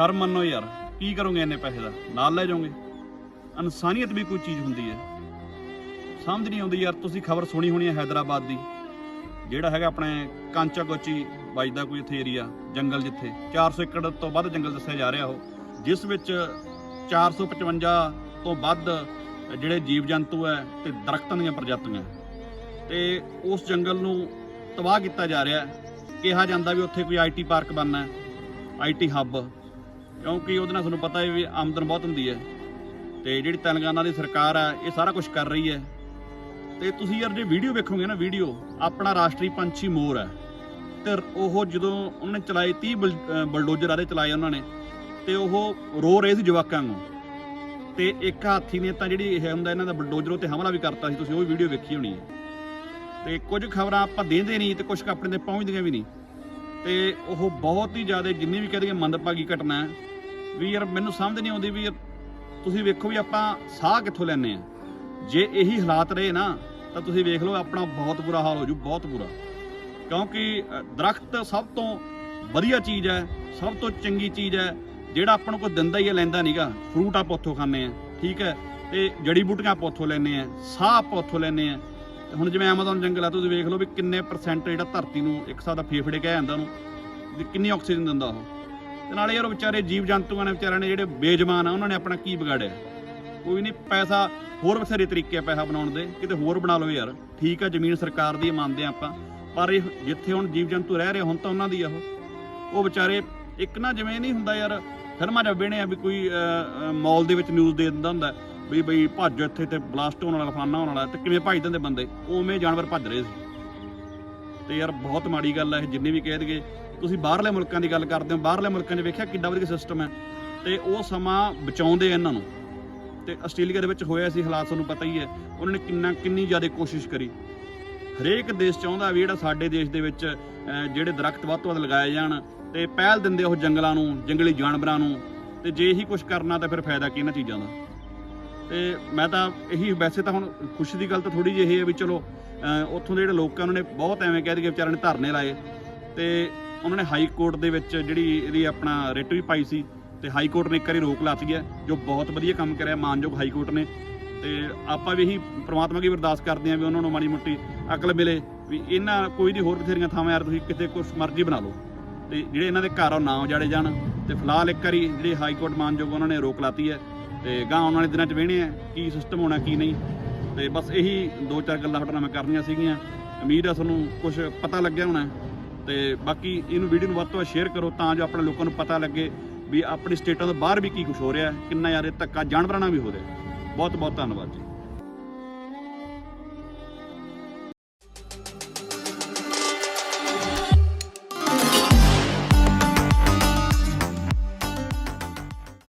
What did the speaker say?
ਸ਼ਰਮ ਮੰਨੋ ਯਾਰ, ਕੀ ਕਰੋਗੇ ਇੰਨੇ ਪੈਸੇ ਦਾ? ਨਾਲ ਲੈ ਜਾਓਗੇ। ਇਨਸਾਨੀਅਤ ਵੀ ਕੋਈ ਚੀਜ਼ ਹੁੰਦੀ ਹੈ। ਸਮਝ ਨਹੀਂ ਆਉਂਦੀ ਯਾਰ, ਤੁਸੀਂ ਖਬਰ ਸੁਣੀ ਹੋਣੀ ਹੈ ਹੈਦਰਾਬਾਦ ਦੀ। ਜਿਹੜਾ ਹੈਗਾ ਆਪਣੇ ਕਾਂਚਾ ਕੋਚੀ ਵੱਜਦਾ ਕੋਈ ਇੱਥੇ ਏਰੀਆ ਜੰਗਲ ਜਿੱਥੇ। 400 ਏਕੜ ਤੋਂ ਵੱਧ ਜੰਗਲ ਦੱਸਿਆ ਜਾ ਰਿਹਾ ਉਹ। ਜਿਸ ਵਿੱਚ 455 ਤੋਂ ਵੱਧ ਜਿਹੜੇ ਜੀਵ ਜੰਤੂ ਹੈ ਤੇ ਦਰਖਤਾਂ ਦੀਆਂ ਪ੍ਰਜਾਤੀਆਂ। ਤੇ ਉਸ ਜੰਗਲ ਨੂੰ ਤਬਾਹ ਕੀਤਾ ਜਾ ਰਿਹਾ ਹੈ। ਕਿਹਾ ਜਾਂਦਾ ਵੀ ਉੱਥੇ ਕੋਈ ਆਈਟੀ ਪਾਰਕ ਬਣਨਾ ਹੈ ਆਈਟੀ ਹੱਬ। ਕਿਉਂਕਿ ਉਹਦੇ ਨਾਲ ਤੁਹਾਨੂੰ ਪਤਾ ਹੈ ਵੀ ਆਮਦਨ ਬਹੁਤ ਹੁੰਦੀ ਹੈ। ਤੇ ਜਿਹੜੀ ਤੇਲੰਗਾਨਾ ਦੀ ਸਰਕਾਰ ਹੈ, ਇਹ ਸਾਰਾ ਕੁਝ ਕਰ ਰਹੀ ਹੈ। ਤੇ ਤੁਸੀਂ ਯਾਰ ਜੇ ਵੀਡੀਓ ਵੇਖੋਗੇ ਨਾ, ਵੀਡੀਓ, ਆਪਣਾ ਰਾਸ਼ਟਰੀ ਪੰਛੀ ਮੋਰ ਹੈ। ਤੇ ਉਹ ਜਦੋਂ ਉਹਨੇ ਨੇ ਚਲਾਏ 30 ਬਲ- ਅਹ ਬਲਡੋਜ਼ਰ ਆਦੇ ਚਲਾਏ ਉਹਨਾਂ ਨੇ, ਤੇ ਉਹ ਰੋ ਰਹੇ ਸੀ ਜਵਾਕਾਂ ਨੂੰ। ਤੇ ਇੱਕ ਹਾਥੀ ਨੇ ਤਾਂ ਜਿਹੜੀ ਇਹ ਹੁੰਦਾ, ਇਹਨਾਂ ਦਾ ਬਲਡੋਜ਼ਰ ਤੇ ਹਮਲਾ ਵੀ ਕਰਤਾ ਸੀ, ਤੁਸੀਂ ਉਹ ਵੀਡੀਓ ਵੇਖੀ ਹੋਣੀ ਹੈ। ਤੇ ਕੁਝ ਖਬਰਾਂ ਆਪਾਂ ਦੇਂਦੇ ਨਹੀਂ, ਤੇ ਕੁਝ ਆਪਣੇ ਤੇ ਪਹੁੰਚਦੀਆਂ ਵੀ ਨਹੀਂ। ਤੇ ਉਹ ਬਹੁਤ ਹੀ ਜ਼ਿਆਦਾ, ਜਿੰਨੀ ਵੀ ਕਹਦੇ ਮੰਦਭਾਗੀ ਘਟਨਾ ਹੈ ਵੀ ਯਾਰ ਮੈਨੂੰ ਸਮਝ ਨਹੀਂ ਆਉਂਦੀ ਵੀ ਯਾਰ ਤੁਸੀਂ ਵੇਖੋ ਵੀ ਆਪਾਂ ਸਾਹ ਕਿੱਥੋਂ ਲੈਣੇ ਆ ਜੇ ਇਹੀ ਹਾਲਾਤ ਰਹੇ ਨਾ ਤਾਂ ਤੁਸੀਂ ਵੇਖ ਲਓ ਆਪਣਾ ਬਹੁਤ ਬੁਰਾ ਹਾਲ ਹੋ ਜੂ ਬਹੁਤ ਬੁਰਾ। ਕਿਉਂਕਿ ਅ, ਦਰਖਤ ਸਭ ਤੋਂ ਵਧੀਆ ਚੀਜ਼ ਹੈ ਸਭ ਤੋਂ ਚੰਗੀ ਚੀਜ਼ ਹੈ ਜਿਹੜਾ ਆਪਾਂ ਨੂੰ ਕੋਈ ਦਿੰਦਾ ਹੀ ਹੈ ਲੈਂਦਾ ਨਹੀਂਗਾ ਫਰੂਟ ਆਪਾਂ ਉੱਥੋਂ ਖਾਂਦੇ ਆ ਠੀਕ ਹੈ? ਤੇ ਜੜੀ ਬੂਟੀਆਂ ਆਪਾਂ ਉੱਥੋਂ ਲੈਂਦੇ ਆ ਸਾਹ ਆਪਾਂ ਉੱਥੋਂ ਲੈਂਦੇ ਆ ਤੇ ਹੁਣ ਜਿਵੇਂ ਐਮਾਜ਼ਨ ਜੰਗਲ ਆ ਤੁਸੀਂ ਵੇਖ ਲਓ ਵੀ ਕਿੰਨੇ ਪਰਸੈਂਟ ਜਿਹੜਾ ਧਰਤੀ ਨੂੰ ਇੱਕ ਹਿਸਾਬ ਦਾ ਫੇਫੜੇ ਕਹਿ ਜਾਂਦਾ ਉਹਨੂੰ ਵੀ ਕਿੰਨੀ ਆਕਸੀਜਨ ਦਿੰਦਾ ਉਹ। ਤੇ ਨਾਲੇ ਯਾਰ ਉਹ ਵਿਚਾਰੇ ਜੀਵ ਜੰਤੂਆਂ ਨੇ ਵਿਚਾਰਿਆਂ ਨੇ ਜਿਹੜੇ ਬੇਜਮਾਨ ਆ, ਉਹਨਾਂ ਨੇ ਆਪਣਾ ਕੀ ਵਿਗਾੜਿਆ? ਕੋਈ ਨਹੀਂ, ਪੈਸਾ ਹੋਰ ਬਥੇਰੇ ਤਰੀਕੇ ਆ ਪੈਸਾ ਬਣਾਉਣ ਦੇ, ਕਿਤੇ ਹੋਰ ਬਣਾ ਲਓ ਯਾਰ। ਠੀਕ ਆ, ਜ਼ਮੀਨ ਸਰਕਾਰ ਦੀ ਮੰਨਦੇ ਆ ਆਪਾਂ, ਪਰ ਇਹ ਜਿੱਥੇ ਹੁਣ ਜੀਵ ਜੰਤੂ ਰਹਿ ਰਹੇ, ਹੁਣ ਤਾਂ ਉਹਨਾਂ ਦੀ ਆ ਉਹ। ਉਹ ਵਿਚਾਰੇ ਇੱਕ ਨਾ ਜਿਵੇਂ ਨਹੀਂ ਹੁੰਦਾ ਯਾਰ, ਫਿਲਮਾਂ 'ਚ ਵੇਣੇ ਆ ਵੀ ਕੋਈ ਮਾਲ ਦੇ ਵਿੱਚ ਨਿਊਜ਼ ਦੇ ਦਿੰਦਾ ਹੁੰਦਾ, ਵੀ ਬਈ ਭੱਜ ਇੱਥੇ ਤੇ ਬਲਾਸਟ ਹੋਣ ਵਾਲਾ ਫਾਨਾ ਹੋਣ ਵਾਲਾ, ਤੇ ਕਿਵੇਂ ਭੱਜ ਦਿੰਦੇ ਬੰਦੇ? ਉਵੇਂ ਜਾਨਵਰ ਭੱਜ ਰਹੇ ਸੀ। ਤੇ ਯਾਰ ਬਹੁਤ ਮਾੜੀ ਗੱਲ ਹੈ ਇਹ ਜਿੰਨੇ ਵੀ ਕਹਿ ਦਈਏ। ਤੁਸੀਂ ਬਾਹਰਲੇ ਮੁਲਕਾਂ ਦੀ ਗੱਲ ਕਰਦੇ ਹੋ, ਬਾਹਰਲੇ ਮੁਲਕਾਂ 'ਚ ਵੇਖਿਆ ਕਿੱਡਾ ਵਧੀਆ ਸਿਸਟਮ ਹੈ। ਤੇ ਉਹ ਸਮਾਂ ਬਚਾਉਂਦੇ ਇਹਨਾਂ ਨੂੰ। ਤੇ ਆਸਟ੍ਰੇਲੀਆ ਦੇ ਵਿੱਚ ਹੋਇਆ ਸੀ ਹਾਲਾਤ, ਤੁਹਾਨੂੰ ਪਤਾ ਹੀ ਹੈ। ਉਹਨਾਂ ਨੇ ਕਿੰਨਾ, ਕਿੰਨੀ ਜ਼ਿਆਦਾ ਕੋਸ਼ਿਸ਼ ਕਰੀ। ਹਰੇਕ ਦੇਸ਼ ਚਾਹੁੰਦਾ ਵੀ ਜਿਹੜਾ ਸਾਡੇ ਦੇਸ਼ ਦੇ ਵਿੱਚ ਜਿਹੜੇ ਦਰਖਤ ਵੱਧ ਤੋਂ ਵੱਧ ਲਗਾਏ ਜਾਣ ਤੇ ਪਹਿਲ ਦਿੰਦੇ ਉਹ ਜੰਗਲਾਂ ਨੂੰ, ਜੰਗਲੀ ਜਾਨਵਰਾਂ ਨੂੰ। ਤੇ ਜੇ ਇਹੀ ਕੁਝ ਕਰਨਾ ਤਾਂ ਫਿਰ ਫਾਇਦਾ ਕੀ ਇਹਨਾਂ ਚੀਜ਼ਾਂ ਦਾ? ਤੇ ਮੈਂ ਤਾਂ ਇਹੀ ਵੈਸੇ ਤਾਂ ਹੁਣ ਖੁਸ਼ੀ ਦੀ ਗੱਲ ਤਾਂ ਥੋੜੀ ਜਿਹੀ ਇਹ ਹੈ ਵੀ ਚਲੋ ਉੱਥੋਂ ਦੇ ਜਿਹੜੇ ਲੋਕਾਂ ਉਹਨਾਂ ਨੇ ਬਹੁਤ ਐਵੇਂ ਕਹਿ ਦਈਏ ਵਿਚਾਰਿਆਂ ਨੇ ਧਰਨੇ ਲਾਏ। ਤੇ ਉਹਨਾਂ ਨੇ ਹਾਈ ਕੋਰਟ ਦੇ ਵਿੱਚ ਜਿਹੜੀ ਇਹਦੀ ਆਪਣਾ ਰਿਟ ਵੀ ਪਾਈ ਸੀ ਤੇ ਹਾਈ ਕੋਰਟ ਨੇ ਇੱਕ ਵਾਰੀ ਰੋਕ ਲਾਤੀ ਹੈ, ਜੋ ਬਹੁਤ ਵਧੀਆ ਕੰਮ ਕਰਿਆ, ਮਾਨਯੋਗ ਹਾਈ ਕੋਰਟ ਨੇ। ਤੇ ਆਪਾਂ ਵੀ ਇਹੀ ਪ੍ਰਮਾਤਮਾ ਅੱਗੇ ਅਰਦਾਸ ਕਰਦੇ ਆਂ ਵੀ ਉਹਨਾਂ ਨੂੰ ਮਾੜੀ ਮੋਟੀ ਅਕਲ ਮਿਲੇ ਵੀ ਇਹਨਾਂ ਕੋਈ ਨਹੀਂ ਹੋਰ ਬਥੇਰੀਆਂ ਥਾਵਾਂ ਯਾਰ ਤੁਸੀਂ ਕਿਤੇ ਕੁਛ ਮਰਜ਼ੀ ਬਣਾ ਲਓ। ਤੇ ਜਿਹੜੇ ਇਹਨਾਂ ਦੇ ਘਰ ਆ, ਉਹ ਨਾ ਉਜਾੜੇ ਜਾਣ। ਤੇ ਫਿਲਹਾਲ ਇੱਕ ਵਾਰੀ ਜਿਹੜੀ ਹਾਈ ਕੋਰਟ ਮਾਨਯੋਗ ਉਹਨਾਂ ਨੇ ਰੋਕ ਲਾਤੀ ਹੈ। ਤੇ ਗਾਂ ਆਉਣ ਵਾਲੇ ਦਿਨਾਂ 'ਚ ਵੇਣੇ ਆ ਕੀ ਸਿਸਟਮ ਹੋਣਾ, ਕੀ ਨਹੀਂ। ਤੇ ਬਸ ਇਹੀ ਦੋ ਚਾਰ ਗੱਲਾਂ ਤੁਹਾਡੇ ਨਾਲ ਮੈਂ ਕਰਨੀਆਂ ਸੀਗੀਆਂ। ਉਮੀਦ ਆ ਤੁਹਾਨੂੰ ਕੁਝ ਪਤਾ ਲੱਗਿਆ ਹੋਣਾ। ਤੇ ਬਾਕੀ ਇਹਨੂੰ ਵੀਡੀਓ ਨੂੰ ਵੱਧ ਤੋਂ ਵੱਧ ਸ਼ੇਅਰ ਕਰੋ ਤਾਂ ਜੋ ਆਪਣੇ ਲੋਕਾਂ ਨੂੰ ਪਤਾ ਲੱਗੇ ਵੀ ਆਪਣੀ ਸਟੇਟਾਂ ਤੋਂ ਬਾਹਰ ਵੀ ਕੀ ਕੁਝ ਹੋ ਰਿਹਾ, ਕਿੰਨਾ ਯਾਰ ਇਹ ਧੱਕਾ ਜਾਨਵਰਾਂ ਨਾਲ ਵੀ ਹੋ ਰਿਹਾ। ਬਹੁਤ ਬਹੁਤ ਧੰਨਵਾਦ ਜੀ।